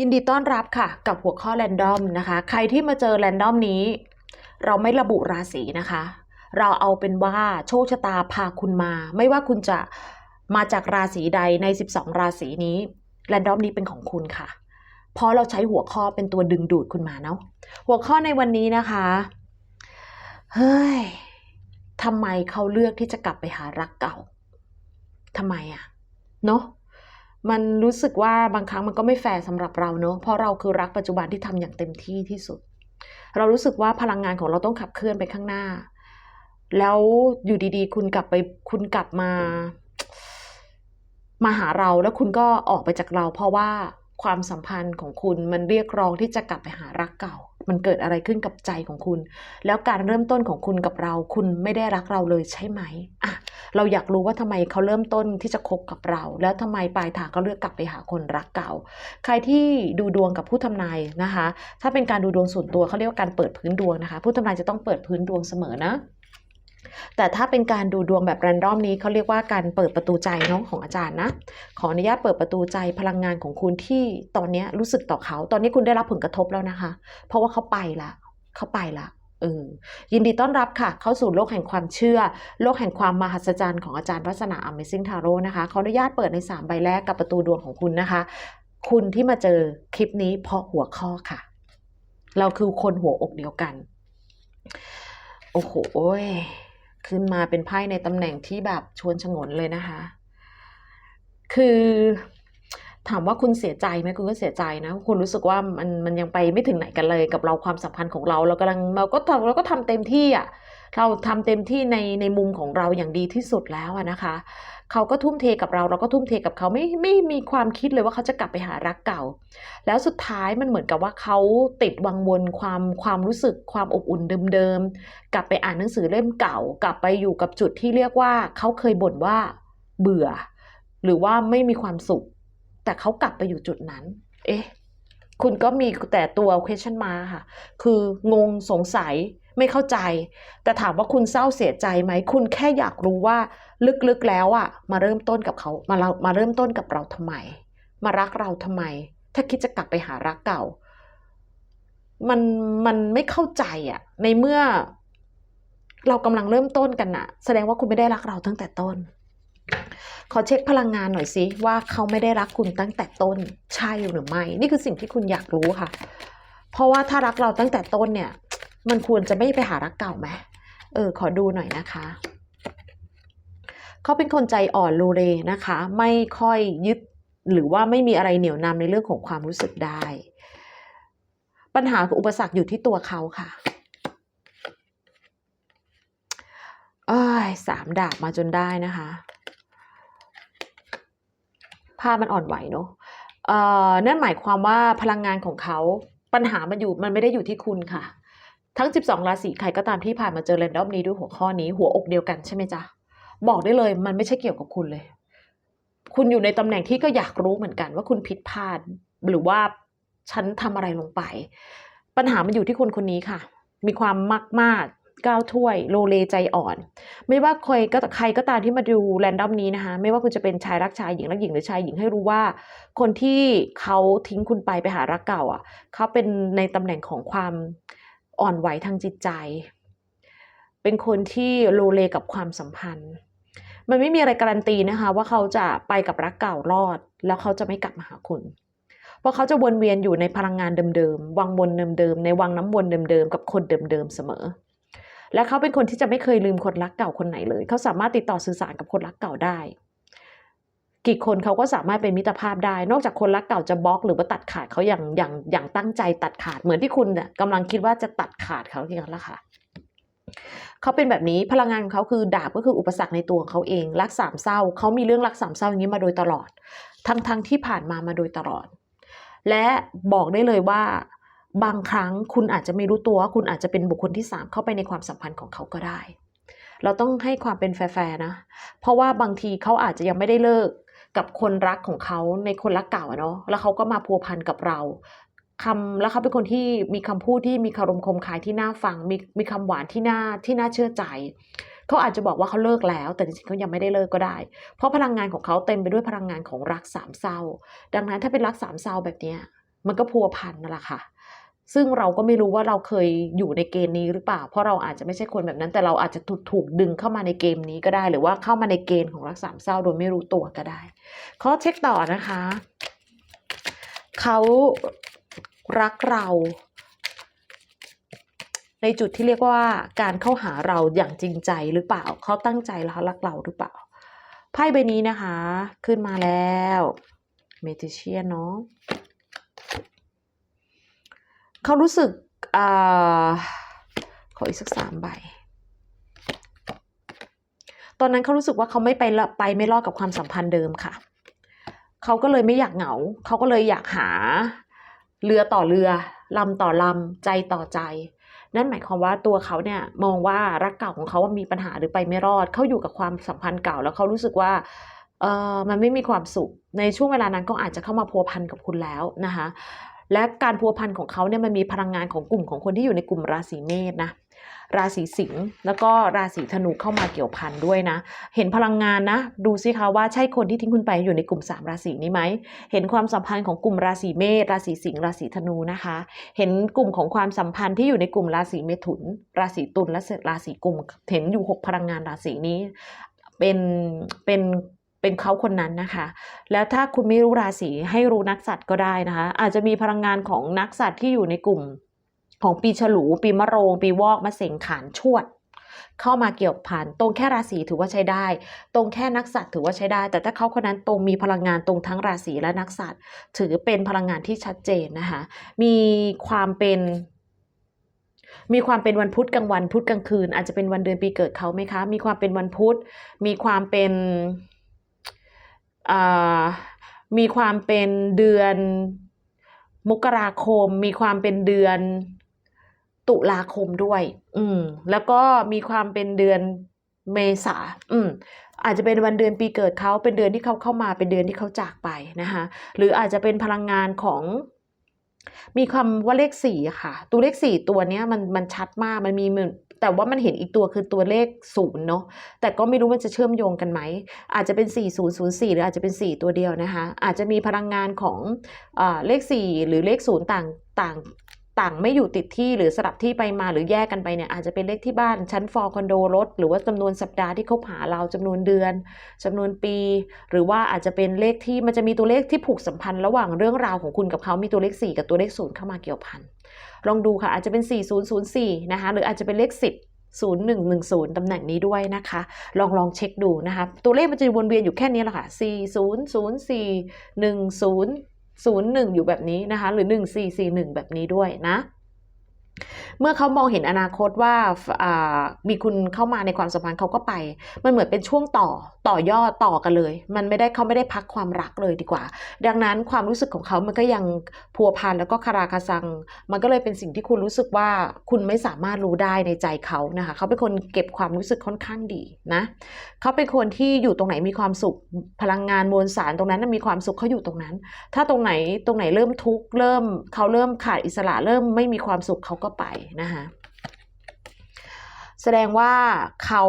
ยินดีต้อนรับค่ะ กับหัวข้อแรนดอมนะคะ ใครที่มาเจอแรนดอมนี้ เราไม่ระบุราศีนะคะ เราเอาเป็นว่าโชคชะตาพาคุณมา ไม่ว่าคุณจะมาจากราศีใดใน 12 ราศีนี้แรนดอมนี้เป็นของคุณค่ะ เพราะเราใช้หัวข้อเป็นตัวดึงดูดคุณมาเนาะหัวข้อในวันนี้นะคะเฮ้ยทำไมเขาเลือกที่จะกลับไปหารักเก่าทำไมอะเนาะ มันรู้สึกว่าบางครั้งมันก็ไม่แฟร์สำหรับเราเนอะเพราะเราคือรักปัจจุบันที่ทำอย่างเต็มที่ที่สุด เรารู้สึกว่าพลังงานของเราต้องขับเคลื่อนไปข้างหน้า แล้วอยู่ดีๆ คุณกลับไปคุณกลับมา มาหาเราแล้วคุณก็ออกไปจากเรา เพราะว่า ความสัมพันธ์ของคุณมันเรียกร้องที่จะกลับไปหารักเก่า มันเกิดอะไรขึ้นกับใจของคุณ แล้วการเริ่มต้นของคุณกับเรา คุณไม่ได้รักเราเลยใช่ไหมอะเราอยากรู้ว่าทำไมเขาเริ่มต้นที่จะคบกับเรา แล้วทำไมปลายทางเขาเลือกกลับไปหาคนรักเก่า ใครที่ดูดวงกับผู้ทำนายนะคะ ถ้าเป็นการดูดวงส่วนตัวเขาเรียกว่าการเปิดพื้นดวงนะคะ ผู้ทำนายจะต้องเปิดพื้นดวงเสมอนะ แต่ถ้าเป็นการดูดวงแบบแรนดอมนี้เขาเรียกว่าการเปิดประตูใจน้องของอาจารย์นะ ขออนุญาตเปิดประตูใจพลังงานของคุณที่ตอนนี้รู้สึกต่อเขา ตอนนี้คุณได้รับผลกระทบแล้วนะคะ เพราะว่าเขาไปละเขาไปละเออยินดีต้อนรับค่ะ เข้าสู่โลกแห่งความเชื่อ โลกแห่งความมหัศจรรย์ของอาจารย์วัฒนา Amazing Tarot นะคะขออนุญาตเปิดใน 3 ใบแรกกับประตูดวงของคุณนะคะ คุณที่มาเจอคลิปนี้เพราะหัวข้อค่ะ เราคือคนหัวอกเดียวกัน โอ้โห ขึ้นมาเป็นไพ่ในตำแหน่งที่แบบชวนฉงนเลยนะคะ คือถามว่าคุณเสียใจไหมคุณก็เสียใจนะ คุณรู้สึกว่ามันมันยังไปไม่ถึงไหนกันเลยกับเราความสัมพันธ์ของเรา เรากำลังเราก็ทำเราก็ทำเต็มที่อะเราทำเต็มที่ในในมุมของเราอย่างดีที่สุดแล้วอะนะคะ เขาก็ทุ่มเทกับเรา เราก็ทุ่มเทกับเขาไม่ไม่มีความคิดเลยว่าเขาจะกลับไปหารักเก่า แล้วสุดท้ายมันเหมือนกับว่าเขาติดวังวนความความรู้สึกความอบอุ่นเดิมๆกลับไปอ่านหนังสือเล่มเก่า กลับไปอยู่กับจุดที่เรียกว่าเขาเคยบ่นว่าเบื่อ หรือว่าไม่มีความสุข แต่เขากลับไปอยู่จุดนั้น เอ๊ะคุณก็มีแต่ตัว question mark ค่ะ คืองงสงสัย ไม่เข้าใจ แต่ถามว่าคุณเศร้าเสียใจไหม คุณแค่อยากรู้ว่าลึกๆแล้วอะมาเริ่มต้นกับเขามาเรามาเริ่มต้นกับเราทำไม มารักเราทำไม ถ้าคิดจะกลับไปหารักเก่า มันมันไม่เข้าใจอะในเมื่อ เรากำลังเริ่มต้นกันอะแสดงว่าคุณไม่ได้รักเราตั้งแต่ต้น ขอเช็คพลังงานหน่อยสิว่าเขาไม่ได้รักคุณตั้งแต่ต้น ใช่หรือไม่ นี่คือสิ่งที่คุณอยากรู้ค่ะ เพราะว่าถ้ารักเราตั้งแต่ต้นเนี่ย มันควรจะไม่ไปหารักเก่าไหมเออ ขอดูหน่อยนะคะ เขาเป็นคนใจอ่อนโลเลนะคะ ไม่ค่อยยึดหรือว่าไม่มีอะไรเหนี่ยวนำในเรื่องของความรู้สึกได้ ปัญหาอุปสรรคอยู่ที่ตัวเขาค่ะอ้ยสามดาบมาจนได้นะคะภาพมันอ่อนไหวเนอะเอ่อนั่นหมายความว่าพลังงานของเขาปัญหามันอยู่มันไม่ได้อยู่ที่คุณค่ะ ทั้ง 12 ราศีใครก็ตามที่ผ่านมาเจอแรนดอมนี้ด้วยหัวข้อนี้หัวอกเดียวกันใช่ไหมจ๊ะ บอกได้เลยมันไม่ใช่เกี่ยวกับคุณเลย คุณอยู่ในตำแหน่งที่ก็อยากรู้เหมือนกันว่าคุณผิดพลาด หรือว่าฉันทำอะไรลงไป ปัญหามันอยู่ที่คนคนนี้ค่ะ มีความมากมากก้าวถ้วยโลเลใจอ่อน ไม่ว่าใครก็ใครก็ตามที่มาดูแรนดอมนี้นะคะ ไม่ว่าคุณจะเป็นชายรักชายหญิงรักหญิงหรือชายหญิงให้รู้ว่า คนที่เขาทิ้งคุณไปไปหารักเก่าอะเขาเป็นในตำแหน่งของความ อ่อนไหวทางจิตใจ เป็นคนที่โลเลกับความสัมพันธ์ มันไม่มีอะไรการันตีนะคะ ว่าเขาจะไปกับรักเก่ารอด แล้วเขาจะไม่กลับมาหาคุณ เพราะเขาจะวนเวียนอยู่ในพลังงานเดิมๆ วังวนเดิมๆ ในวังน้ำวนเดิมๆ กับคนเดิมๆ เสมอ และเขาเป็นคนที่จะไม่เคยลืมคนรักเก่าคนไหนเลย เขาสามารถติดต่อสื่อสารกับคนรักเก่าได้ กี่คนเขาก็สามารถเป็นมิตรภาพได้ นอกจากคนรักเก่าจะบล็อก หรือว่าตัดขาดเขาอย่างอย่างอย่างตั้งใจตัดขาดเหมือนที่คุณเนี่ยกำลังคิดว่าจะตัดขาดเขาอย่างนั้นแหละค่ะเขาเป็นแบบนี้พลังงานของเขาคือดาบก็คืออุปสรรคในตัวของเขาเองรักสามเศร้าเขามีเรื่องรักสามเศร้าอย่างนี้มาโดยตลอด ทั้งทั้งที่ผ่านมามาโดยตลอด และบอกได้เลยว่าบางครั้งคุณอาจจะไม่รู้ตัวว่าคุณอาจจะเป็นบุคคลที่สามเข้าไปในความสัมพันธ์ของเขาก็ได้ เราต้องให้ความเป็นแฟร์ๆนะ เพราะว่าบางทีเขาอาจจะยังไม่ได้เลิก กับคนรักของเขาในคนรักเก่าเนาะแล้วเขาก็มาพัวพันกับเราคำแล้วเขาเป็นคนที่มีคำพูดที่มีคารมคมคายที่น่าฟัง มีมีคำหวานที่น่าที่น่าเชื่อใจ เขาอาจจะบอกว่าเขาเลิกแล้ว แต่จริงๆเขายังไม่ได้เลิกก็ได้ เพราะพลังงานของเขาเต็มไปด้วยพลังงานของรักสามเศร้า ดังนั้นถ้าเป็นรักสามเศร้าแบบนี้มันก็พัวพันนั่นแหละค่ะ ซึ่งเราก็ไม่รู้ว่าเราเคยอยู่ในเกณฑ์นี้หรือเปล่า เพราะเราอาจจะไม่ใช่คนแบบนั้น แต่เราอาจจะถูกถูกดึงเข้ามาในเกมนี้ก็ได้ หรือว่าเข้ามาในเกณฑ์ของรักสามเศร้าโดยไม่รู้ตัวก็ได้ข้อเช็คต่อนะคะ เขารักเรา ในจุดที่เรียกว่าการเข้าหาเราอย่างจริงใจหรือเปล่า เขาตั้งใจแล้วรักเราหรือเปล่า ไพ่ใบนี้นะคะ ขึ้นมาแล้วเมจิเชียนเนาะ เขารู้สึกอขออีกสักสามใบ ตอนนั้นเขารู้สึกว่าเขาไม่ไปละไปไม่รอดกับความสัมพันธ์เดิมค่ะ เขาก็เลยไม่อยากเหงา เขาก็เลยอยากหาเรือต่อเรือลำต่อลำใจต่อใจ นั่นหมายความว่าตัวเขาเนี่ยมองว่ารักเก่าของเขาว่ามีปัญหาหรือไปไม่รอด เขาอยู่กับความสัมพันธ์เก่าแล้วเขารู้สึกว่าเออมันไม่มีความสุข ในช่วงเวลานั้นก็อาจจะเข้ามาพัวพันกับคุณแล้วนะคะ และการพัวพันของเขาเนี่ยมันมีพลังงานของกลุ่มของคนที่อยู่ในกลุ่มราศีเมษนะราศีสิงห์แล้วก็ราศีธนูเข้ามาเกี่ยวพันด้วยนะ เห็นพลังงานนะ ดูสิคะว่าใช่คนที่ทิ้งคุณไปอยู่ในกลุ่ม 3 ราศีนี้ไหม เห็นความสัมพันธ์ของกลุ่มราศีเมษราศีสิงห์ราศีธนูนะคะ เห็นกลุ่มของความสัมพันธ์ที่อยู่ในกลุ่มราศีเมถุน ราศีตุลและราศีกุม เห็นอยู่ 6 พลังงานราศีนี้ เป็นเป็น เป็นเขาคนนั้นนะคะ แล้วถ้าคุณไม่รู้ราศีให้รู้นักสัตว์ก็ได้นะคะ อาจจะมีพลังงานของนักสัตว์ที่อยู่ในกลุ่มของปีฉลู ปีมะโรง ปีวอกมะเสงขานชวด เข้ามาเกี่ยวพันตรงแค่ราศีถือว่าใช้ได้ ตรงแค่นักสัตว์ถือว่าใช้ได้ แต่ถ้าเขาคนนั้นตรงมีพลังงานตรงทั้งราศีและนักสัตว์ ถือเป็นพลังงานที่ชัดเจนนะคะ มีความเป็นมีความเป็นวันพุธกลางวันพุธกลางคืน อาจจะเป็นวันเดือนปีเกิดเขาไหมคะ มีความเป็นวันพุธ มีความเป็น มีความเป็นเดือนมกราคม มีความเป็นเดือนตุลาคมด้วย อืม แล้วก็มีความเป็นเดือนเมษา อืม อาจจะเป็นวันเดือนปีเกิดเขาเป็นเดือนที่เขาเข้ามา เป็นเดือนที่เขาจากไปนะคะ หรืออาจจะเป็นพลังงานของ มีความว่าเลขสี่ค่ะ ตัวเลขสี่ตัวเนี้ยมันมันชัดมาก มันมีมือ แต่ว่ามันเห็นอีกตัวคือตัวเลขศูนย์เนาะแต่ก็ไม่รู้มันจะเชื่อมโยงกันไหม อาจจะเป็น 4004 หรืออาจจะเป็น 4 ตัวเดียวนะคะ อาจจะมีพลังงานของอเลข 4 หรือเลข0ต่างต่างต่างไม่อยู่ติดที่หรือสลับที่ไปมาหรือแยกกันไปเนี่ยอาจจะเป็นเลขที่บ้านชั้นฟอร์คอนโดรถหรือว่าจำนวนสัปดาห์ที่เขาหาเราจำนวนเดือนจำนวนปี หรือว่าอาจจะเป็นเลขที่มันจะมีตัวเลขที่ผูกสัมพันธ์ระหว่างเรื่องราวของคุณกับเขามีตัวเลข 4 กับตัวเลข0เข้ามาเกี่ยวพัน ลองดูค่ะ อาจจะเป็น 4004 นะคะ หรืออาจจะเป็นเลข 10 0110 ตำแหน่งนี้ด้วยนะคะ ลองลองเช็คดูนะคะ ตัวเลขมันจะวนเวียนอยู่แค่นี้แหละค่ะ 4004 10 01 อยู่แบบนี้นะคะ หรือ 1441 แบบนี้ด้วยนะ เมื่อเขามองเห็นอนาคตว่ามีคุณเข้ามาในความสัมพันธ์เขาก็ไป มันเหมือนเป็นช่วงต่อต่อยอดต่อกันเลย มันไม่ได้เขาไม่ได้พักความรักเลยดีกว่า ดังนั้นความรู้สึกของเขามันก็ยังพัวพันแล้วก็คาราคาซัง มันก็เลยเป็นสิ่งที่คุณรู้สึกว่าคุณไม่สามารถรู้ได้ในใจเขานะคะ เขาเป็นคนเก็บความรู้สึกค่อนข้างดีนะ เขาเป็นคนที่อยู่ตรงไหนมีความสุข พลังงานมวลสารตรงนั้นนมีความสุขเขาอยู่ตรงนั้น ถ้าตรงไหนตรงไหนเริ่มทุกข์เริ่มเขาเริ่มขาดอิสระเริ่มไม่มีความสุขเขาก็ไปนะคะแสดงว่าเขา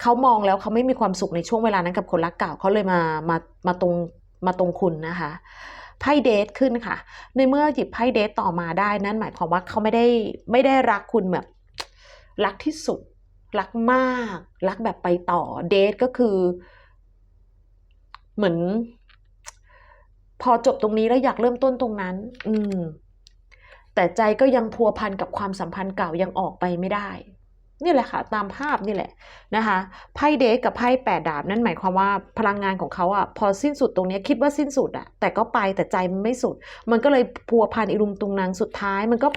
เขามองแล้วเขาไม่มีความสุขในช่วงเวลานั้นกับคนรักเก่าเขาเลยมามามาตรงมาตรงคุณนะคะไพ่เดทขึ้นค่ะ ในเมื่อหยิบไพ่เดทต่อมาได้นั่นหมายความว่าเขาไม่ได้ไม่ได้รักคุณแบบรักที่สุด รักมาก รักแบบไปต่อเดทก็คือ เหมือน พอจบตรงนี้แล้วอยากเริ่มต้นตรงนั้น อืม แต่ใจก็ยังพัวพันกับความสัมพันธ์เก่ายังออกไปไม่ได้นี่แหละค่ะตามภาพนี่แหละนะคะไพ่เดทกับไพ่แปดดาบนั่นหมายความว่าพลังงานของเขาอะพอสิ้นสุดตรงนี้คิดว่าสิ้นสุดอะแต่ก็ไปแต่ใจมันไม่สุด มันก็เลยพัวพันอิรุงตุงนางสุดท้ายมันก็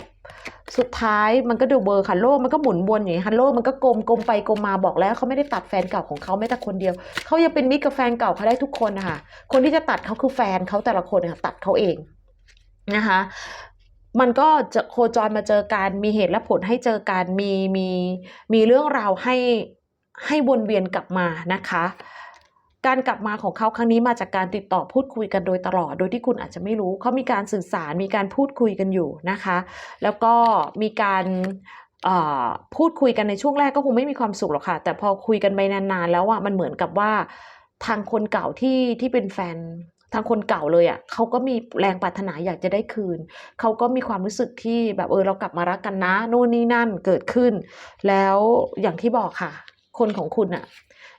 สุดท้ายมันก็ดูเบอร์ค่ะโลกมันก็หมุนวนอย่างนี้ค่ะโลกมันก็กลมกลมไปกลมมาบอกแล้วเขาไม่ได้ตัดแฟนเก่าของเขาแม้แต่คนเดียวเขายังเป็นมิตรกับแฟนเก่าเขาได้ทุกคนนะคะคนที่จะตัดเขาคือแฟนเขาแต่ละคนนะคะตัดเขาเองนะคะ มันก็จะโคจรมาเจอกันมีเหตุและผลให้เจอกันมีมีมีเรื่องราวให้ให้วนเวียนกลับมานะคะ การกลับมาของเขาครั้งนี้มาจากการติดต่อพูดคุยกันโดยตลอด โดยที่คุณอาจจะไม่รู้เขามีการสื่อสารมีการพูดคุยกันอยู่นะคะ แล้วก็มีการพูดคุยกันในช่วงแรกก็คงไม่มีความสุขหรอกค่ะ แต่พอคุยกันไปนานๆ แล้วอะมันเหมือนกับว่าทางคนเก่าที่ที่เป็นแฟน ทางคนเก่าเลยอะเขาก็มีแรงปรารถนาอยากจะได้คืน เขาก็มีความรู้สึกที่แบบเออเรากลับมารักกันนะ นู่นนี่นั่นเกิดขึ้น แล้วอย่างที่บอกค่ะ คนของคุณอะ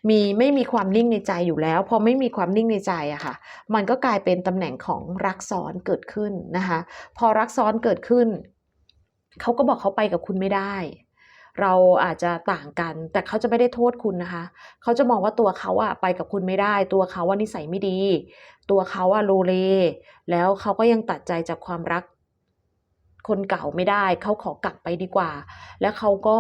มีไม่มีความนิ่งในใจอยู่แล้ว พอไม่มีความนิ่งในใจอะค่ะ มันก็กลายเป็นตำแหน่งของรักซ้อนเกิดขึ้นนะคะ พอรักซ้อนเกิดขึ้น เขาก็บอกเขาไปกับคุณไม่ได้ เราอาจจะต่างกัน แต่เขาจะไม่ได้โทษคุณนะคะ เขาจะมองว่าตัวเขาอะไปกับคุณไม่ได้ ตัวเขาว่านิสัยไม่ดี ตัวเขาอะโลเล แล้วเขาก็ยังตัดใจจากความรัก คนเก่าไม่ได้ เขาขอกลับไปดีกว่า แล้วเขาก็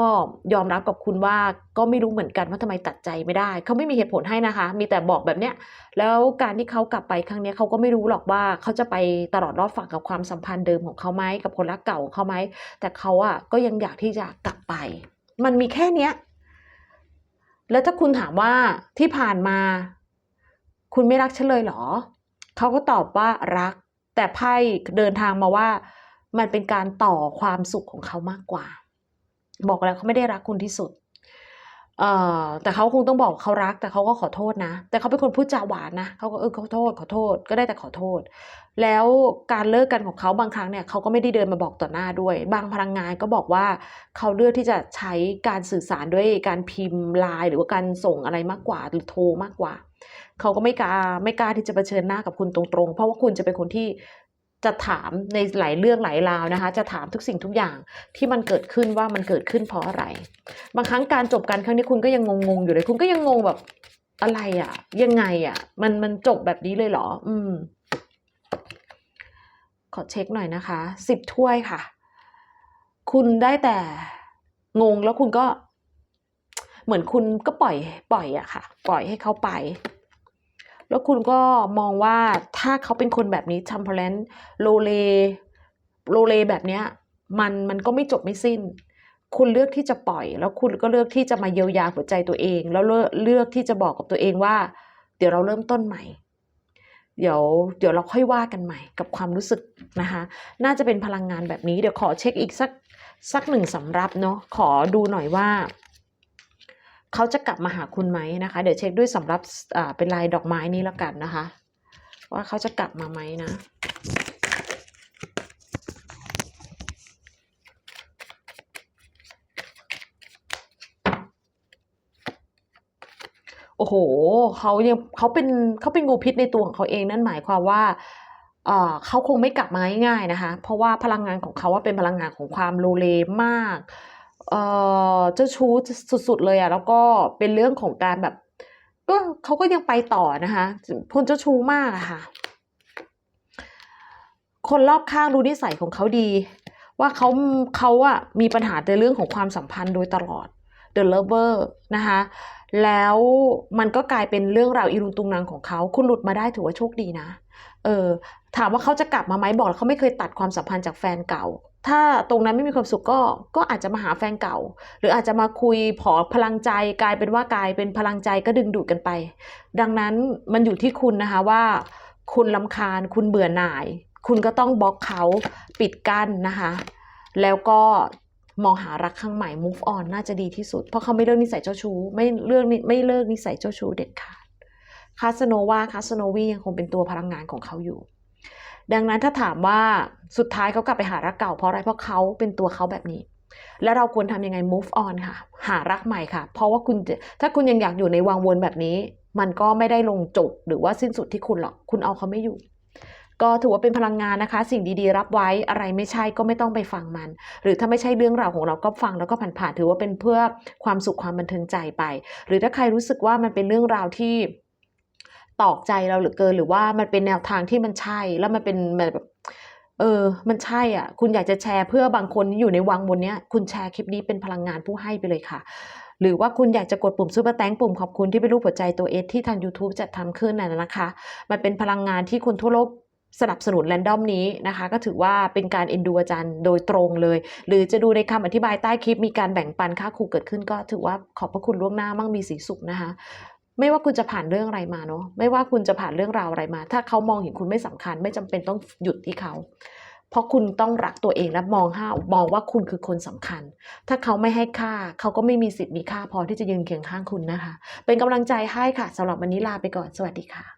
ยอมรับกับคุณว่าก็ไม่รู้เหมือนกันว่าทำไมตัดใจไม่ได้ เขาไม่มีเหตุผลให้นะคะ มีแต่บอกแบบเนี้ย แล้วการที่เขากลับไปครั้งนี้เขาก็ไม่รู้หรอกว่าเขาจะไปตลอดรอดฝั่งกับความสัมพันธ์เดิมของเขาไหมกับคนรักเก่าของเขาไหม แต่เขาอะก็ยังอยากที่จะกลับไป มันมีแค่เนี้ย แล้วถ้าคุณถามว่าที่ผ่านมา คุณไม่รักฉันเลยเหรอ เขาก็ตอบว่ารัก แต่ไพ่เดินทางมาว่า มันเป็นการต่อความสุขของเขามากกว่า บอกแล้วเขาไม่ได้รักคุณที่สุดเอ่อแต่เขาคงต้องบอกเขารัก แต่เขาก็ขอโทษนะ แต่เขาเป็นคนพูดจาหวานนะเขาก็เออขอโทษขอโทษก็ได้แต่ขอโทษ แล้วการเลิกกันของเขาบางครั้งเนี่ยเขาก็ไม่ได้เดินมาบอกต่อหน้าด้วย บางพลังงานก็บอกว่าเขาเลือกที่จะใช้การสื่อสารด้วยการพิมพ์ไลน์หรือว่าการส่งอะไรมากกว่า หรือโทรมากกว่า เขาก็ไม่กล้าไม่กล้าที่จะเผชิญหน้ากับคุณตรงๆ เพราะว่าคุณจะเป็นคนที่ จะถามในหลายเรื่องหลายราวนะคะ จะถามทุกสิ่งทุกอย่างที่มันเกิดขึ้นว่ามันเกิดขึ้นเพราะอะไร บางครั้งการจบกันครั้งนี้คุณก็ยังงงๆอยู่เลย คุณก็ยังงงแบบอะไรอะยังไงอะ มันมันจบแบบนี้เลยเหรอ อืม ขอเช็คหน่อยนะคะสิบถ้วยค่ะ คุณได้แต่งงแล้วคุณก็ เหมือนคุณก็ปล่อย ปล่อยอะค่ะ ปล่อยให้เขาไป แล้วคุณก็มองว่าถ้าเขาเป็นคนแบบนี้ทัมเพลนโลเลโลเลแบบเนี้ยมันมันก็ไม่จบไม่สิ้น คุณเลือกที่จะปล่อย แล้วคุณก็เลือกที่จะมาเยียวยาหัวใจตัวเอง แล้วเลือกเลือกที่จะบอกกับตัวเองว่า เดี๋ยวเราเริ่มต้นใหม่ เดี๋ยวเดี๋ยวเราค่อยว่ากันใหม่กับความรู้สึกนะคะ น่าจะเป็นพลังงานแบบนี้เดี๋ยวขอเช็คอีกสักสักหนึ่งสำรับเนาะขอดูหน่อยว่า เขาจะกลับมาหาคุณไหมนะคะ เดี๋ยวเช็คด้วยสำรับเป็นลายดอกไม้นี้แล้วกันนะคะ ว่าเขาจะกลับมาไหมนะโอ้โหเขายังเขาเป็นเขาเป็นงูพิษในตัวของเขาเองนั่นหมายความว่าเอ่อเขาคงไม่กลับมาง่ายๆนะคะ เพราะว่าพลังงานของเขาว่าเป็นพลังงานของความโลเลมาก เอ่อเจ้าชู้สุด ๆ เลยอะแล้วก็เป็นเรื่องของการแบบ ก็เขาก็ยังไปต่อนะคะคนเจ้าชู้มากอะค่ะ คนรอบข้างรู้นิสัยของเขาดี ว่าเขาเขาอะมีปัญหาในเรื่องของความสัมพันธ์โดยตลอด The Lover นะคะแล้วมันก็กลายเป็นเรื่องราวอีรุงตุงนังของเขาคุณหลุดมาได้ถือว่าโชคดีนะ เออถามว่าเขาจะกลับมาไหมบอกเขาไม่เคยตัดความสัมพันธ์จากแฟนเก่า ถ้าตรงนั้นไม่มีความสุขก็ก็อาจจะมาหาแฟนเก่า หรืออาจจะมาคุยผอพลังใจกลายเป็นว่ากลายเป็นพลังใจก็ดึงดูดกันไป ดังนั้นมันอยู่ที่คุณนะคะว่า คุณลำคาญคุณเบื่อหน่าย คุณก็ต้องบล็อกเขาปิดกั้นนะคะ แล้วก็มองหารักครั้งใหม่ move on น่าจะดีที่สุด เพราะเขาไม่เลิกนิสัยเจ้าชู้ไม่เลิกไม่เลิกนิสัยเจ้าชู้เด็ดขาดคาสโนวาคาสโนวียังคงเป็นตัวพลังงานของเขาอยู่ ดังนั้นถ้าถามว่าสุดท้ายเขากลับไปหารักเก่าเพราะอะไรเพราะเขาเป็นตัวเขาแบบนี้ แล้วเราควรทำยังไง move on ค่ะ หารักใหม่ค่ะ เพราะว่าคุณถ้าคุณยังอยากอยู่ในวังวนแบบนี้ มันก็ไม่ได้ลงจบหรือว่าสิ้นสุดที่คุณหรอกคุณเอาเขาไม่อยู่ก็ถือว่าเป็นพลังงานนะคะ สิ่งดีๆ รับไว้อะไรไม่ใช่ก็ไม่ต้องไปฟังมัน หรือถ้าไม่ใช่เรื่องราวของเราก็ฟังแล้วก็ผ่านๆถือว่าเป็นเพื่อความสุขความบันเทิงใจไป หรือถ้าใครรู้สึกว่ามันเป็นเรื่องราวที่ ตอกใจเราเหลือเกินหรือว่ามันเป็นแนวทางที่มันใช่ แล้วมันเป็นแบบเออ มันใช่อะ คุณอยากจะแชร์เพื่อบางคนที่อยู่ในวังบนเนี้ย คุณแชร์คลิปนี้เป็นพลังงานผู้ให้ไปเลยค่ะ หรือว่าคุณอยากจะกดปุ่มซูเปอร์แตงปุ่มขอบคุณที่เป็นรูปหัวใจตัวเอสที่ทาง YouTube จัดทำขึ้นน่ะนะคะ มันเป็นพลังงานที่คนทั่วโลกสนับสนุนแรนดอมนี้นะคะ ก็ถือว่าเป็นการเอ็นดูอาจารย์โดยตรงเลย หรือจะดูในคำอธิบายใต้คลิปมีการแบ่งปันค่าครูเกิดขึ้นก็ถือว่าขอบพระคุณล่วงหน้ามั่งมีสีสุขนะคะ ไม่ว่าคุณจะผ่านเรื่องอะไรมาเนาะไม่ว่าคุณจะผ่านเรื่องราวอะไรมา ถ้าเขามองเห็นคุณไม่สำคัญ ไม่จำเป็นต้องหยุดที่เขา เพราะคุณต้องรักตัวเองและมองห้ามองว่าคุณคือคนสำคัญ ถ้าเขาไม่ให้ค่าเขาก็ไม่มีสิทธิ์มีค่าพอที่จะยืนเคียงข้างคุณนะคะ เป็นกำลังใจให้ค่ะสำหรับวันนี้ลาไปก่อนสวัสดีค่ะ